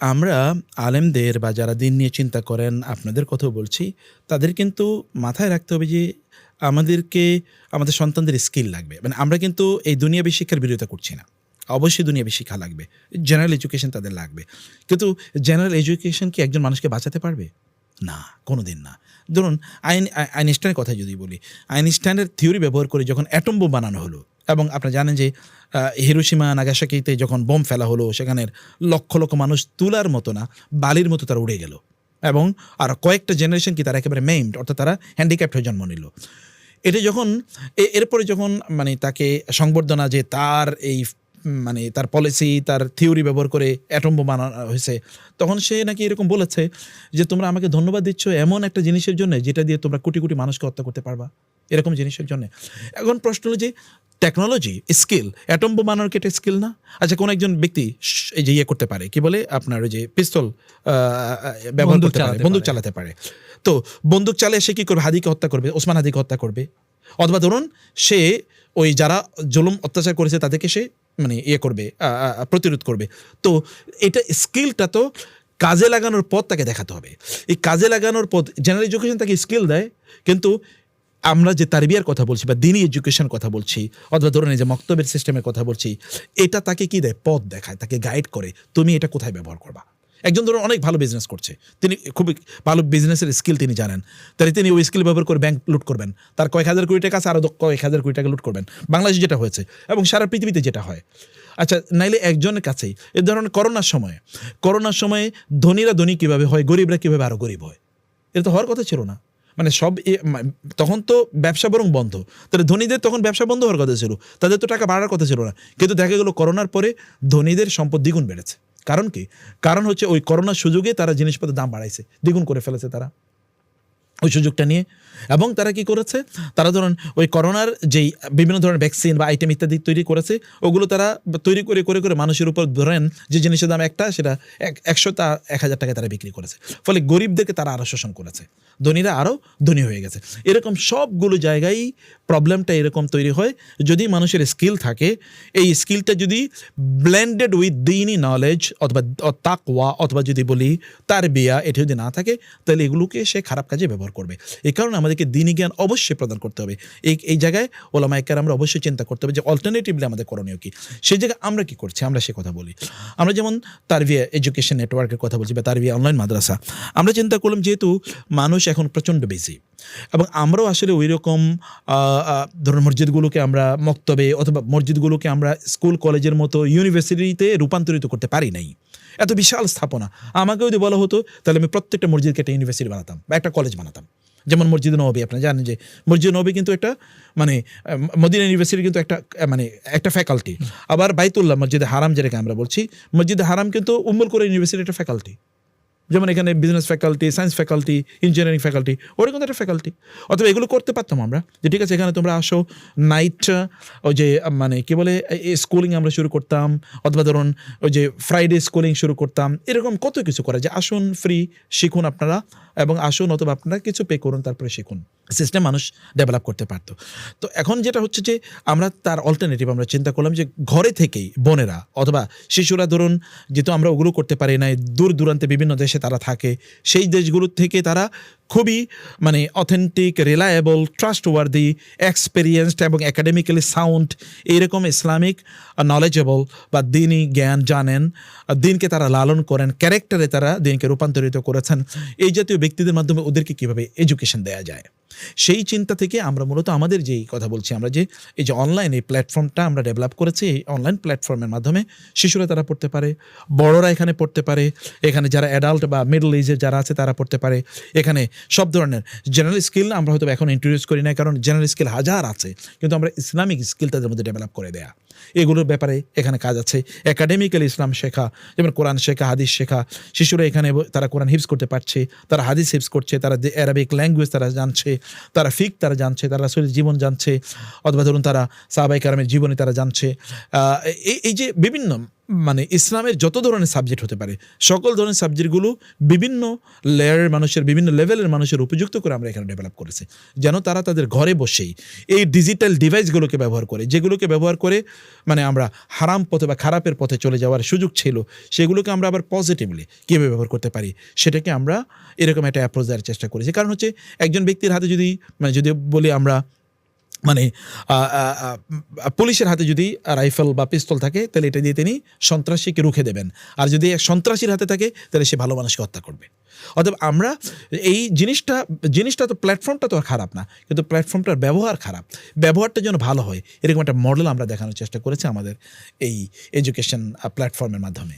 আমরা আলেমদের বা যারা দিন নিয়ে চিন্তা করেন, আপনাদের কথাও বলছি, তাদের কিন্তু মাথায় রাখতে হবে যে আমাদেরকে, আমাদের সন্তানদের স্কিল লাগবে। মানে আমরা কিন্তু এই দুনিয়াবী শিক্ষার বিরোধিতা করছি না। অবশ্যই দুনিয়াবী শিক্ষা লাগবে। জেনারেল এডুকেশন তাদের লাগবে। কিন্তু জেনারেল এডুকেশন কি একজন মানুষকে বাঁচাতে পারবে? না কোনো দিন না। ধরুন, আইন আই- আইনস্টাইনের কথা যদি বলি, আইনস্টাইনের থিওরি ব্যবহার করে যখন অ্যাটম বোম বানানো হলো এবং আপনারা জানেন যে আহ, হিরোশিমা নাগাসাকিতে যখন বোম ফেলা হলো সেখানের লক্ষ লক্ষ মানুষ তুলার মতো না বালির মতো তারা উড়ে গেল। এবং আর কয়েকটা জেনারেশন কি তারা একেবারে মেইমড অর্থাৎ তারা হ্যান্ডিক্যাপ্ট হয়ে জন্ম নিল। এটা যখন এরপরে যখন মানে তাকে সংবর্ধনা যে তার এই মানে তার পলিসি তার থিওরি ব্যবহার করে অ্যাটম বোম হয়েছে তখন সে নাকি এরকম বলেছে যে তোমরা আমাকে ধন্যবাদ দিচ্ছ এমন একটা জিনিসের জন্য যেটা দিয়ে তোমরা কোটি কোটি মানুষকে হত্যা করতে পারবা। এরকম জিনিসের জন্য। এখন প্রশ্ন হলো যে টেকনোলজি স্কিল অ্যাটম বোম বানানোর কি স্কিল না? আচ্ছা কোন একজন ব্যক্তি এই যে ইয়ে করতে পারে কি বলে আপনার ওই যে পিস্তল ব্যবহার বন্দুক করতে পারে বন্দুক। চালাতে পারে। তো বন্দুক চালিয়ে সে কি করবে? হাদিকে হত্যা করবে ওসমান হাদিকে হত্যা করবে। অথবা ধরুন সে ওই যারা জুলুম অত্যাচার করেছে তাদেরকে সে মানে ইয়ে করবে প্রতিরোধ করবে। তো এটা স্কিলটা তো কাজে লাগানোর পথ তাকে দেখাতে হবে। এই কাজে লাগানোর পথ জেনারেল এডুকেশন তাকে স্কিল দেয় কিন্তু আমরা যে তারবিয়ার কথা বলছি বা দিনী এডুকেশন কথা বলছি, অথবা ধরুন যে মক্তবের সিস্টেমের কথা বলছি, এটা তাকে কি দেয়? পথ দেখায়, তাকে গাইড করে, তুমি এটা কোথায় ব্যবহার করবা? একজন ধরুন অনেক ভালো বিজনেস করছে। তিনি খুবই ভালো বিজনেসের স্কিল তিনি জানেন। তাহলে তিনি ওই স্কিল ব্যবহার করে ব্যাংক লুট করবেন। তার কয়েক হাজার কোটি টাকা আছে আরও কয়েক হাজার কোটি টাকা লুট করবেন। বাংলাদেশে যেটা হয়েছে এবং সারা পৃথিবীতে যেটা হয়। আচ্ছা নাইলে একজনের কাছেই, এ ধরনের করোনার সময়ে করোনার সময়ে ধনীরা ধনী কীভাবে হয়, গরিবরা কীভাবে আরও গরিব হয়? এটা তো হওয়ার কথা ছিল না। মানে সব তখন তো ব্যবসা বরং বন্ধ। তাহলে ধনীদের তখন ব্যবসা বন্ধ হওয়ার কথা ছিল। তাদের তো টাকা বাড়ার কথা ছিল না। কিন্তু দেখা গেলো করোনার পরে ধনীদের সম্পদ দ্বিগুণ বেড়েছে। কারণ কি? কারণ হচ্ছে ওই করোনার সুযোগে তারা জিনিসপত্রের দাম বাড়াইছে। দ্বিগুণ করে ফেলেছে তারা। ওই সুযোগটা নিয়ে। এবং তারা কি করেছে? তারা ধরুন ওই করোনার যেই বিভিন্ন ধরনের ভ্যাকসিন বা আইটেম ইত্যাদি তৈরি করেছে, ওগুলো তারা তৈরি করে করে করে মানুষের উপর ধরেন যে জিনিসের দাম একটা, সেটা এক, একশো তা এক হাজার টাকায় তারা বিক্রি করেছে। ফলে গরিবদেরকে তারা আরও শোষণ করেছে। ধনীরা আরও ধনী হয়ে গেছে। এরকম সবগুলো জায়গায় প্রবলেমটা এরকম তৈরি হয়। যদি মানুষের স্কিল থাকে, এই স্কিলটা যদি ব্লেন্ডেড উইথ দিনই নলেজ অথবা তাকওয়া, অথবা যদি বলি তার বিয়া এটা যদি না থাকে, তাহলে এগুলোকে সে খারাপ কাজে ব্যবহার করবে। এই কারণে আমাদেরকে দিনী জ্ঞান অবশ্যই প্রদান করতে হবে। এই এই জায়গায় ওলামা একার আমরা অবশ্যই চিন্তা করতে হবে যে অল্টারনেটিভলি আমাদের করণীয় কি? সেই জায়গায় আমরা কি করছি? আমরা সে কথা বলি। আমরা যেমন তারভিয়া এডুকেশন নেটওয়ার্কের কথা বলছি বা তারভিয়া অনলাইন মাদ্রাসা আমরা চিন্তা করলাম যেহেতু মানুষ এখন প্রচণ্ড বেশি এবং আমরাও আসলে ওই রকম ধরুন মসজিদগুলোকে আমরা মক্তবে অথবা মসজিদগুলোকে আমরা স্কুল, কলেজের মতো ইউনিভার্সিটিতে রূপান্তরিত করতে পারি নাই। এত বিশাল স্থাপনা। আমাকে যদি বলা হতো, তাহলে আমি প্রত্যেকটা মসজিদকে একটা ইউনিভার্সিটি বানাতাম বা একটা কলেজ বানাতাম। যেমন মসজিদ নবী আপনারা জানেন যে মসজিদ নবী কিন্তু একটা মানে মদিনা ইউনিভার্সিটি কিন্তু একটা মানে একটা ফ্যাকাল্টি আবার বাইতুল্লাহ মসজিদে হারাম যেটাকে আমরা বলছি, মসজিদে হারাম কিন্তু উম্মুল করে ইউনিভার্সিটি একটা ফ্যাকাল্টি যেমন এখানে business faculty science faculty engineering faculty কিন্তু একটা ফ্যাকাল্টি অথবা এগুলো করতে পারতাম আমরা যে ঠিক আছে, এখানে তোমরা আসো নাইট ওই যে মানে কি বলে স্কুলিং আমরা শুরু করতাম, অথবা ধরুন ওই যে ফ্রাইডে স্কুলিং শুরু করতাম, এরকম কত কিছু করা যে আসুন ফ্রি শিখুন আপনারা, এবং আসুন অথবা আপনারা কিছু পে করুন, তারপরে শিখুন। সিস্টেম মানুষ ডেভেলপ করতে পারতো। তো এখন যেটা হচ্ছে যে, আমরা তার অল্টারনেটিভ আমরা চিন্তা করলাম যে, ঘরে থেকেই বোনেরা অথবা শিশুরা ধরুন, যেহেতু আমরা ওগুলো করতে পারি না দূর দূরান্তে বিভিন্ন দেশে তারা থাকে। সেই দেশগুলোর থেকে তারা খুবই মানে অথেন্টিক রিলায়েবল ট্রাস্টওয়ার্দি এক্সপেরিয়েন্সড এবং একাডেমিক্যালি সাউন্ড এইরকম ইসলামিক নলেজেবল বা দিনই জ্ঞান জানেন দিনকে তারা লালন করেন ক্যারেক্টারে তারা দিনকে রূপান্তরিত করেছেন। এই জাতীয় ব্যক্তিদের মাধ্যমে ওদেরকে কীভাবে এডুকেশন দেওয়া যায়? সেই চিন্তা থেকে আমরা মূলত আমাদের যেই কথা বলছি, আমরা যে এই যে অনলাইন এই প্ল্যাটফর্মটা আমরা ডেভেলপ করেছি, এই অনলাইন প্ল্যাটফর্মের মাধ্যমে শিশুরা তারা পড়তে পারে, বড়রা এখানে পড়তে পারে, এখানে যারা অ্যাডাল্ট বা মিডল এজের যারা আছে তারা পড়তে পারে, এখানে সব ধরনের জেনারেল স্কিল আমরা হয়তো এখন ইন্ট্রোডিউস করি না কারণ জেনারেল স্কিল হাজার আছে, কিন্তু আমরা ইসলামিক স্কিল তাদের মধ্যে ডেভেলপ করে দেয়া। এগুলোর ব্যাপারে এখানে কাজ আছে। একাডেমিক্যাল ইসলাম শেখা, যেমন কোরআন শেখা, হাদিস শেখা। শিশুরা এখানে তারা কোরআন হিপস করতে পারছে, তারা হাদিস হিপস করছে, তারা অ্যারাবিক ল্যাঙ্গুয়েজ তারা জানছে, তারা ফিক তারা জানছে, তারা শরীর জীবন জানছে, অথবা ধরুন তারা সাহাবাই কারামের জীবনে তারা জানছে। এই এই যে বিভিন্ন মানে ইসলামের যত ধরনের সাবজেক্ট হতে পারে, সকল ধরনের সাবজেক্টগুলো বিভিন্ন লেয়ারের মানুষের, বিভিন্ন লেভেলের মানুষের উপযুক্ত করে আমরা এখানে ডেভেলপ করেছি। যেন তারা তাদের ঘরে বসেই এই ডিজিটাল ডিভাইসগুলোকে ব্যবহার করে, যেগুলোকে ব্যবহার করে মানে আমরা হারাম পথে বা খারাপের পথে চলে যাওয়ার সুযোগ ছিল, সেগুলোকে আমরা আবার পজিটিভলি কীভাবে ব্যবহার করতে পারি, সেটাকে আমরা এরকম একটা অ্যাপ্রোচ দেওয়ার চেষ্টা করেছি। কারণ হচ্ছে একজন ব্যক্তির হাতে যদি মানে যদি বলি আমরা মানে পুলিশের হাতে যদি রাইফেল বা পিস্তল থাকে, তাহলে এটা দিয়ে তিনি সন্ত্রাসীকে রুখে দেবেন। আর যদি সন্ত্রাসীর হাতে থাকে, তাহলে সে ভালো মানুষকে হত্যা করবে। অতএব আমরা এই জিনিসটা জিনিসটা তো প্ল্যাটফর্মটা তো আর খারাপ না, কিন্তু প্ল্যাটফর্মটার ব্যবহার খারাপ। ব্যবহারটা যেন ভালো হয়, এরকম একটা মডেল আমরা দেখানোর চেষ্টা করেছি আমাদের এই এডুকেশন প্ল্যাটফর্মের মাধ্যমে।